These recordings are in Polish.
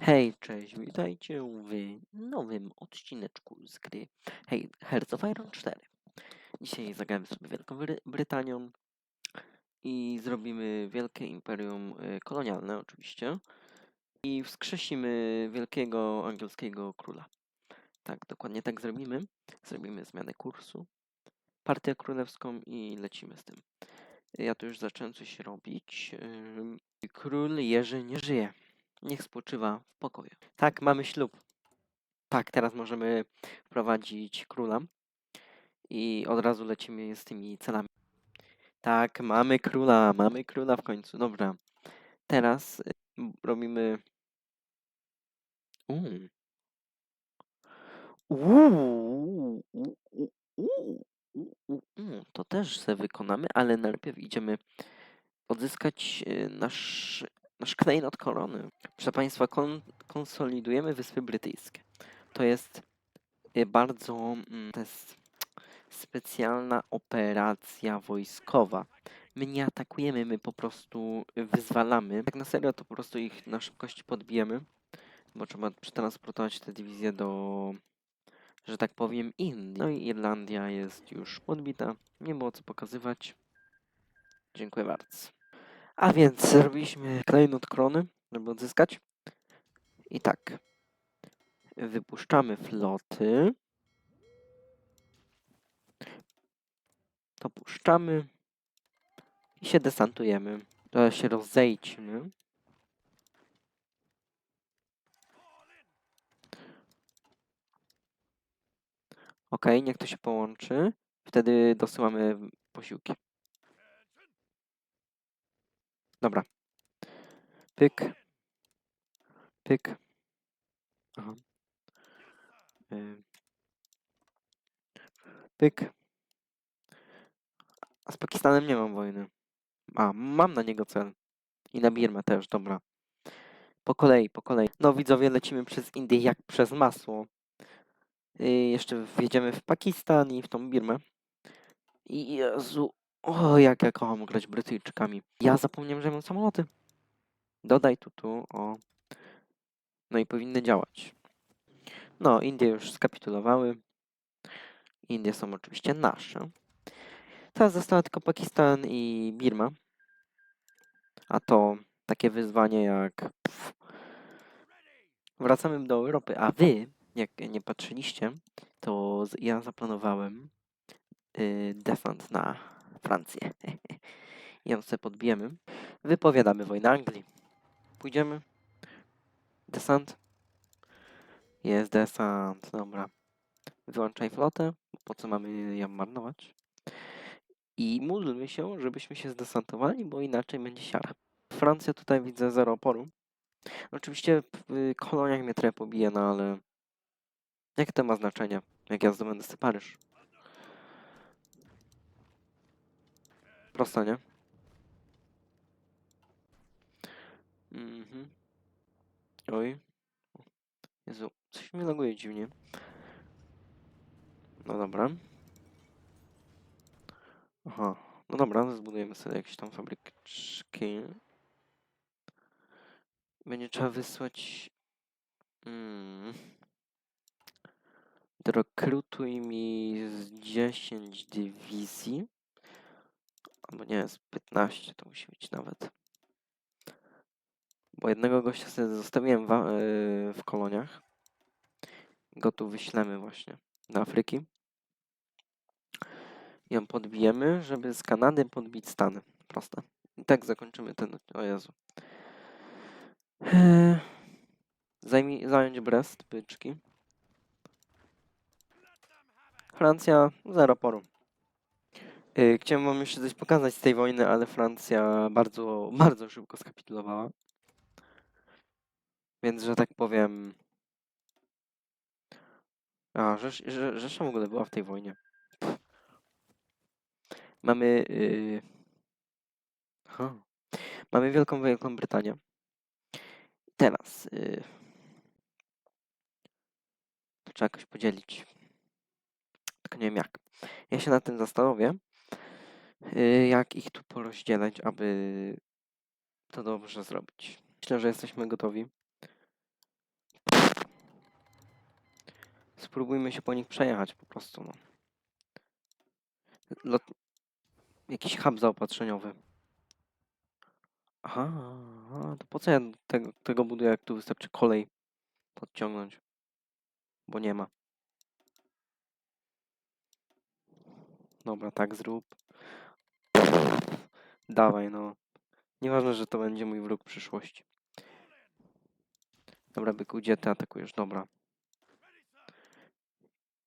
Hej, cześć, witajcie w nowym odcineczku z gry Hej, Hearts of Iron 4. Dzisiaj zagramy sobie Wielką Bry- Brytanią i zrobimy wielkie imperium y, kolonialne oczywiście i wskrzesimy wielkiego angielskiego króla. Tak, dokładnie tak zrobimy. Zrobimy zmianę kursu, partię królewską i lecimy z tym. Ja tu już zacząłem coś robić. Król Jerzy nie żyje. Niech spoczywa w pokoju. Tak, mamy ślub. Tak, teraz możemy wprowadzić króla. I od razu lecimy z tymi celami. Tak, mamy króla, mamy króla w końcu. Dobra. Teraz y, robimy. Uuu. Uuu. To też se wykonamy, ale najpierw idziemy odzyskać y, nasz, nasz klejnot korony. Proszę Państwa, kon, konsolidujemy Wyspy Brytyjskie. To jest y, bardzo mm, to jest specjalna operacja wojskowa. My nie atakujemy, my po prostu wyzwalamy. Tak na serio to po prostu ich na szybkości podbijemy, bo trzeba przetransportować te dywizje do, że tak powiem, Indii. No i Irlandia jest już podbita. Nie było co pokazywać. Dziękuję bardzo. A więc zrobiliśmy klejnot krony, żeby odzyskać. I tak. Wypuszczamy floty. To puszczamy. I się desantujemy. Teraz się rozejdźmy. Ok, niech to się połączy. Wtedy dosyłamy posiłki. Dobra. Pyk. Pyk. Aha. Y. Pyk. A z Pakistanem nie mam wojny. A, mam na niego cel. I na Birmę też, dobra. Po kolei, po kolei. No widzowie, lecimy przez Indię jak przez masło. Y, jeszcze wjedziemy w Pakistan i w tą Birmę. I Jezu, o jak ja kocham grać Brytyjczykami. Ja zapomniałem, że mam samoloty. Dodaj tu, tu, o. No i powinny działać. No, Indie już skapitulowały. Indie są oczywiście nasze. Teraz została tylko Pakistan i Birma. A to takie wyzwanie jak. Pff, wracamy do Europy, a wy, jak nie patrzyliście, to ja zaplanowałem y, desant na Francję. I ją sobie podbijemy. Wypowiadamy wojnę Anglii. Pójdziemy. Desant. Jest desant, dobra. Wyłączaj flotę, po co mamy ją marnować. I módlmy się, żebyśmy się zdesantowali, bo inaczej będzie siara. Francja tutaj widzę zero oporu. Oczywiście w y, koloniach mnie trochę pobije, no ale... Jakie to ma znaczenie, jak ja zdobędę Paryż? Prosto, nie? Mhm. Oj. Jezu, coś mi laguje dziwnie. No dobra. Aha. No dobra, zbudujemy sobie jakieś tam fabryczki. Będzie trzeba wysłać... Mm. Rekrutuj mi z 10 dywizji. Albo nie, z 15 to musi być nawet. Bo jednego gościa sobie zostawiłem w, yy, w koloniach. Go tu wyślemy właśnie do Afryki. I ją podbijemy, żeby z Kanady podbić Stany. Proste. I tak zakończymy ten... O Jezu. Zająć Brest, byczki. Francja, zero poru. Yy, chciałem wam jeszcze coś pokazać z tej wojny, ale Francja bardzo, bardzo szybko skapitulowała. Więc, że tak powiem... A, Rzesz, Rze- Rzesza w ogóle była w tej wojnie. Mamy... Yy... Mamy Wielką Wielką Brytanię. Teraz... Yy... To trzeba jakoś podzielić. Tylko nie wiem jak. Ja się nad tym zastanowię, jak ich tu porozdzielać, aby to dobrze zrobić. Myślę, że jesteśmy gotowi. Spróbujmy się po nich przejechać po prostu, no. Lot... Jakiś hub zaopatrzeniowy. Aha, a, to po co ja tego, tego buduję, jak tu wystarczy kolej podciągnąć? Bo nie ma. Dobra, tak zrób. Dawaj, no. Nieważne, że to będzie mój wróg przyszłości. Dobra, byku, gdzie ty atakujesz? Dobra.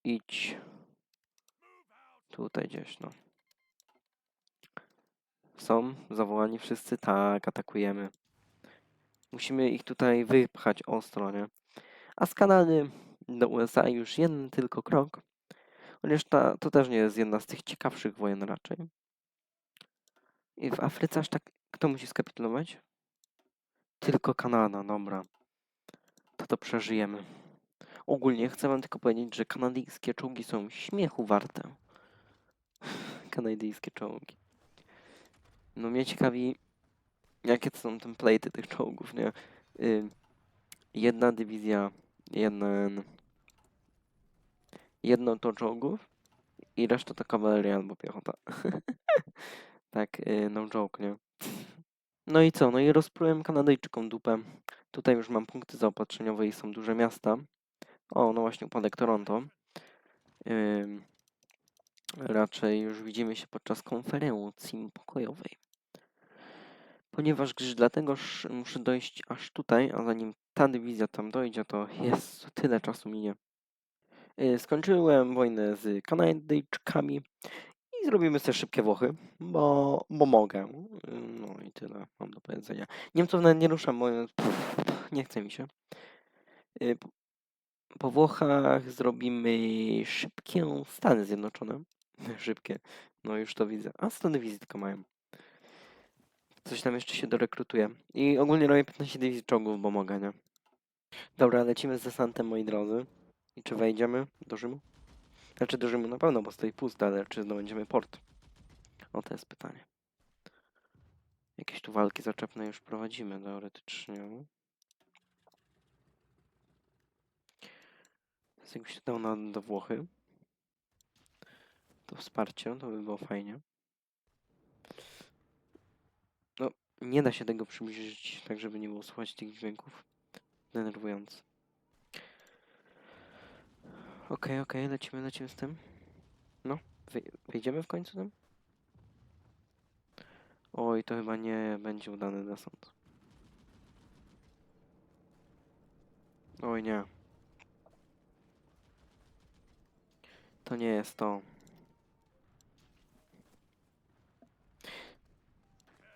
Idź. Tutaj gdzieś, no. Są zawołani wszyscy? Tak, atakujemy. Musimy ich tutaj wypchać ostro, nie? A z Kanady do USA już jeden tylko krok. Chociaż ta, to też nie jest jedna z tych ciekawszych wojen raczej. I w Afryce aż tak... Kto musi skapitulować? Tylko Kanada, dobra. To to przeżyjemy. Ogólnie chcę wam tylko powiedzieć, że kanadyjskie czołgi są śmiechu warte. Kanadyjskie czołgi. No mnie ciekawi, jakie to są template'y tych czołgów, nie? Y, jedna dywizja, jeden... Jedno to czołgów i reszta to kawaleria albo piechota. tak, y, no joke, nie? No i co? No i rozprułem Kanadyjczykom dupę. Tutaj już mam punkty zaopatrzeniowe i są duże miasta. O, no właśnie upadek Toronto. Raczej już widzimy się podczas konferencji pokojowej. Ponieważ gdyż dlatego muszę dojść aż tutaj, a zanim ta dywizja tam dojdzie, to jest tyle czasu minie. Y, Skończyłem wojnę z Kanadyjczykami i zrobimy sobie szybkie Włochy, bo, bo mogę. No i tyle mam do powiedzenia. Niemców nawet nie ruszam, bo nie chce mi się. Y, Po, Włochach zrobimy szybkie Stany Zjednoczone. Szybkie. No już to widzę. A 100 dywizji tylko mają. Coś tam jeszcze się dorekrutuje. I ogólnie robię 15 dywizji czołgów, bo mogę, nie? Dobra, lecimy z desantem, moi drodzy. I czy wejdziemy do Rzymu? Znaczy Rzymu na pewno, bo stoi pusty, ale czy zdobędziemy port? O, to jest pytanie. Jakieś tu walki zaczepne już prowadzimy teoretycznie. Więc jakby się dało na, do Włochy. To wsparcie, to by było fajnie. No, nie da się tego przybliżyć tak, żeby nie było słuchać tych dźwięków. Denerwujące. Okej, okej, lecimy, lecimy z tym. No, wejdziemy w końcu tam? Oj, to chyba nie będzie udany desant. Oj, nie. To nie jest to.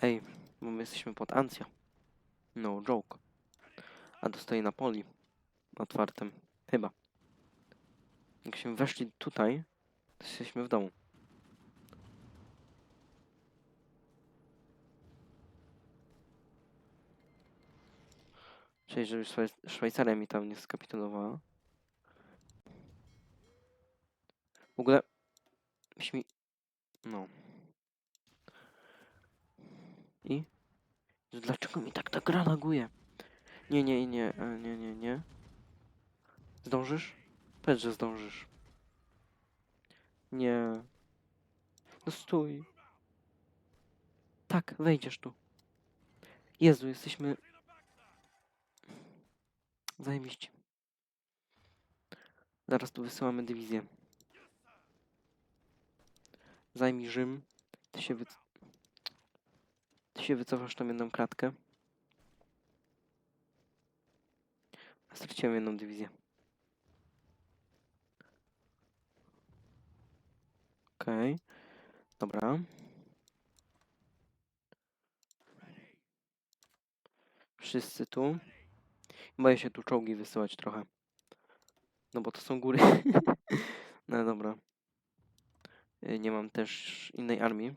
Ej, bo my jesteśmy pod Ancja. No joke. A dostaje na poli. Otwartym. Chyba. Jakśmy weszli tutaj, to jesteśmy w domu. Czyli, żeby Szwaj- Szwajcaria mi tam nie skapitulowała. W ogóle... Śmi... No. I? Dlaczego mi tak ta gra laguje? Nie, nie, nie, e, nie, nie, nie. Zdążysz? Powiedz, że zdążysz. Nie. No stój. Tak, wejdziesz tu. Jezu, jesteśmy... Zajebiście. Zaraz tu wysyłamy dywizję. Zajmij Rzym. Ty się, wy... Ty się wycofasz tam jedną kratkę. Straciłem jedną dywizję. Okej. Dobra. Wszyscy tu. Boję się tu czołgi wysyłać trochę. No bo to są góry. no dobra. Y, Nie mam też innej armii.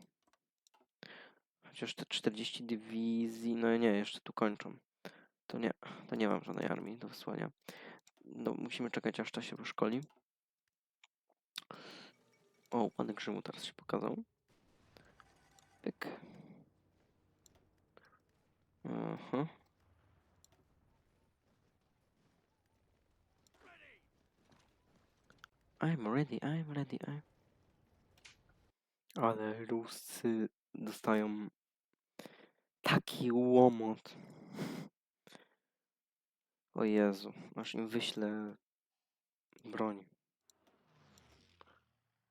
Chociaż te 40 dywizji, no nie, jeszcze tu kończą. To nie, to nie mam żadnej armii do wysłania. No, musimy czekać aż to się wyszkoli. O, upadek Rzymu teraz się pokazał. Pyk. Aha. I'm ready, I'm ready, I'm... Ale Ruscy dostają taki łomot. O Jezu, aż im wyślę broń.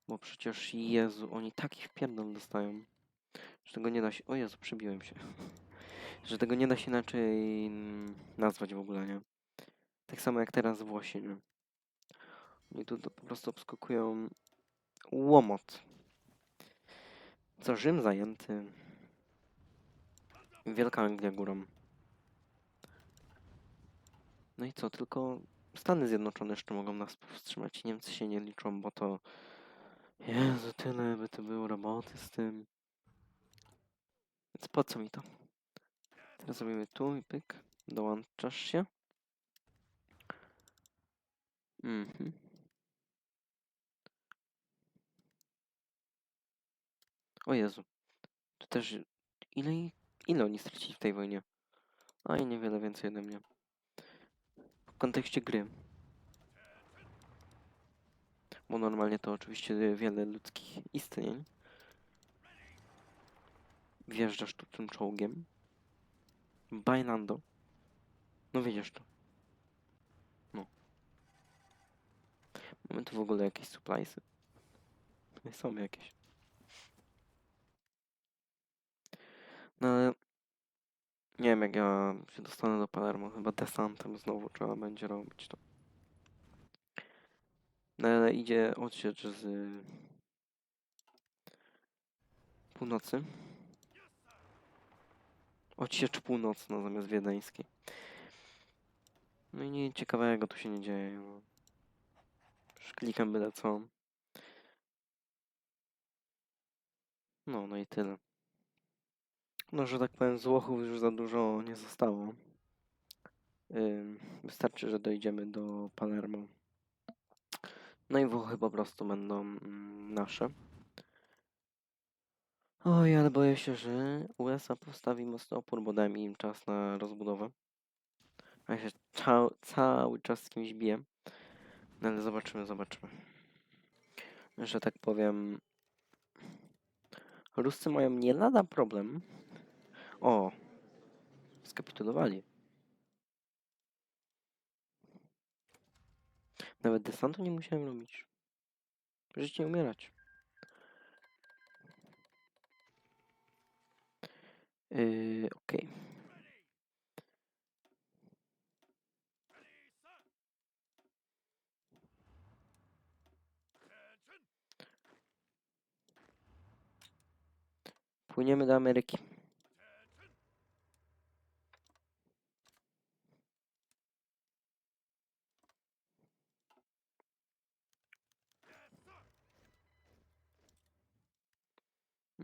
Bo przecież Jezu, oni taki wpierdol dostają, że tego nie da się... O Jezu, przybiłem się. Że tego nie da się inaczej nazwać w ogóle, nie? Tak samo jak teraz Włosi, nie? Oni tu po prostu obskakują łomot. Co Rzym zajęty. Wielka Anglia górą. No i co, tylko Stany Zjednoczone jeszcze mogą nas powstrzymać. Niemcy się nie liczą, bo to... Jezu, tyle by to było roboty z tym. Więc po co mi to? Teraz robimy tu i pyk. Dołączasz się. Mhm. O Jezu. Tu też... Ile, ile oni stracili w tej wojnie? A i niewiele więcej ode mnie. W kontekście gry. Bo normalnie to oczywiście wiele ludzkich istnień. Wjeżdżasz tu tym czołgiem. Bailando. No widzisz to. No. Mamy tu w ogóle jakieś suppliesy. Są jakieś. No ale... Nie wiem jak ja się dostanę do Palermo. Chyba desantem znowu trzeba będzie robić to. Ale idzie odsiecz z północy. Odsiecz północna zamiast wiedeńskiej. No i nic ciekawego tu się nie dzieje. Już klikam byle co. No, no i tyle. No, że tak powiem, z Włochów już za dużo nie zostało. Wystarczy, że dojdziemy do Palermo. No i Włochy po prostu będą mm, nasze. Oj, ale boję się, że USA postawi mocny opór, bo dałem im czas na rozbudowę. A ja się cał, cały czas z kimś biję. No ale zobaczymy, zobaczymy. Że tak powiem... Ruscy mają nie lada problem. O! Skapitulowali. Nawet desantu nie musiałem robić. Żyć nie umierać. Yy, okej. Płyniemy do Ameryki.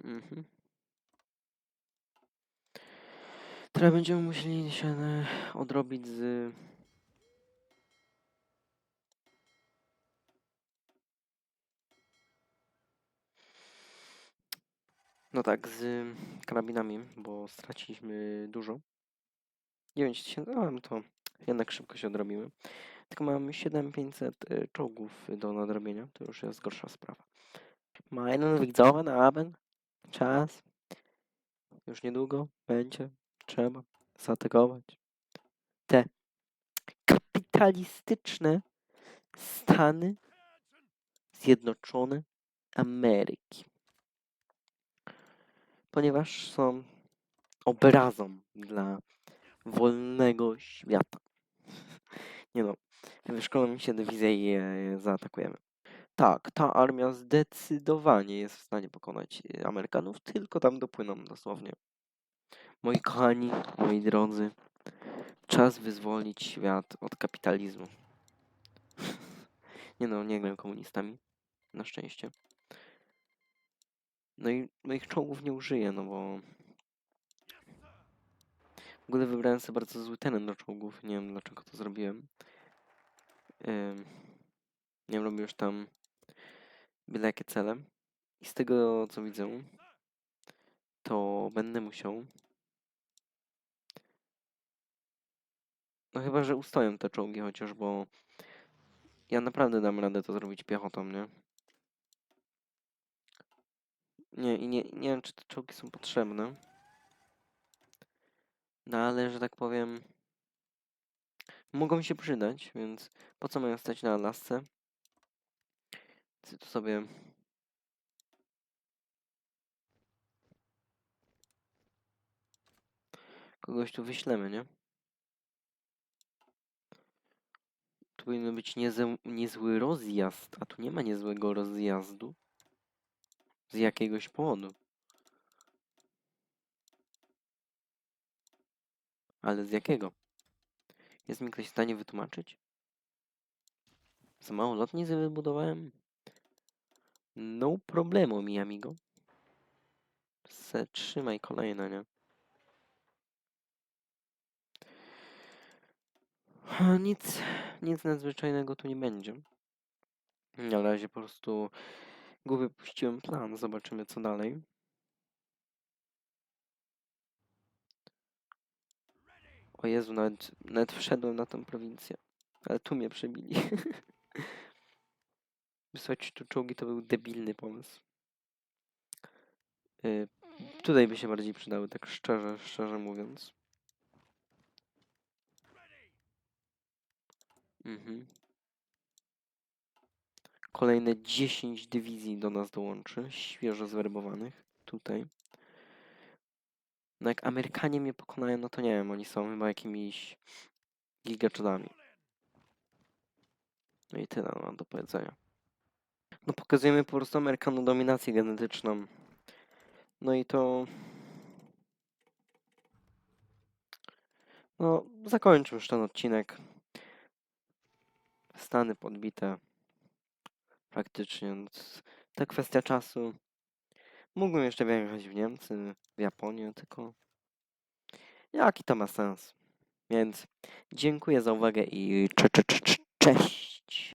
Mhm. Teraz będziemy musieli się e, odrobić z... No tak, z karabinami, bo straciliśmy dużo. 9 tysięcy, ale to jednak szybko się odrobimy. Tylko mamy 7500 e, czołgów do nadrobienia, to już jest gorsza sprawa. Meinen widzowie Abend, czas. Już niedługo będzie trzeba zaatakować te kapitalistyczne Stany Zjednoczone Ameryki. Ponieważ są obrazą dla wolnego świata. Nie no, wyszkolą się dywizję i je zaatakujemy. Tak, ta armia zdecydowanie jest w stanie pokonać e, Amerykanów, tylko tam dopłyną dosłownie. Moi kochani, moi drodzy, czas wyzwolić świat od kapitalizmu. nie no, nie gram komunistami, na szczęście. No i moich czołgów nie użyję, no bo... W ogóle wybrałem sobie bardzo zły teren do czołgów, nie wiem dlaczego to zrobiłem. Ym, nie wiem, robię już tam byle jakie cele. I z tego co widzę, to będę musiał. No chyba, że ustoją te czołgi chociaż, bo Ja naprawdę dam radę to zrobić piechotą, nie? Nie, i nie, nie wiem, czy te czołgi są potrzebne. No ale, że tak powiem, mogą się przydać, więc po co mają stać na lasce? Ty tu sobie... Kogoś tu wyślemy, nie? Tu powinien być niezę, niezły rozjazd, a tu nie ma niezłego rozjazdu. Z jakiegoś powodu. Ale z jakiego? Jest mi ktoś w stanie wytłumaczyć? Za mało lotnisk wybudowałem? No problemu, mi amigo. Se trzymaj kolejne, nie? Nic, nic nadzwyczajnego tu nie będzie. Na razie po prostu głowy puściłem plan, zobaczymy co dalej. O Jezu, nawet, nawet wszedłem na tę prowincję. Ale tu mnie przebili. Wysłać tu czołgi to był debilny pomysł. Y, tutaj by się bardziej przydały, tak szczerze, szczerze mówiąc. Mhm. Kolejne 10 dywizji do nas dołączy, świeżo zwerbowanych, tutaj. No jak Amerykanie mnie pokonają, no to nie wiem, oni są chyba jakimiś gigaczadami. No i tyle mam do powiedzenia. No pokazujemy po prostu Amerykanom dominację genetyczną. No i to... No, zakończmy już ten odcinek. Stany podbite. Praktycznie. no, To kwestia czasu. Mógłbym jeszcze wyjechać w Niemcy, w Japonię, tylko... Jaki to ma sens? Więc dziękuję za uwagę i cze, cze, cze, cze- cześć!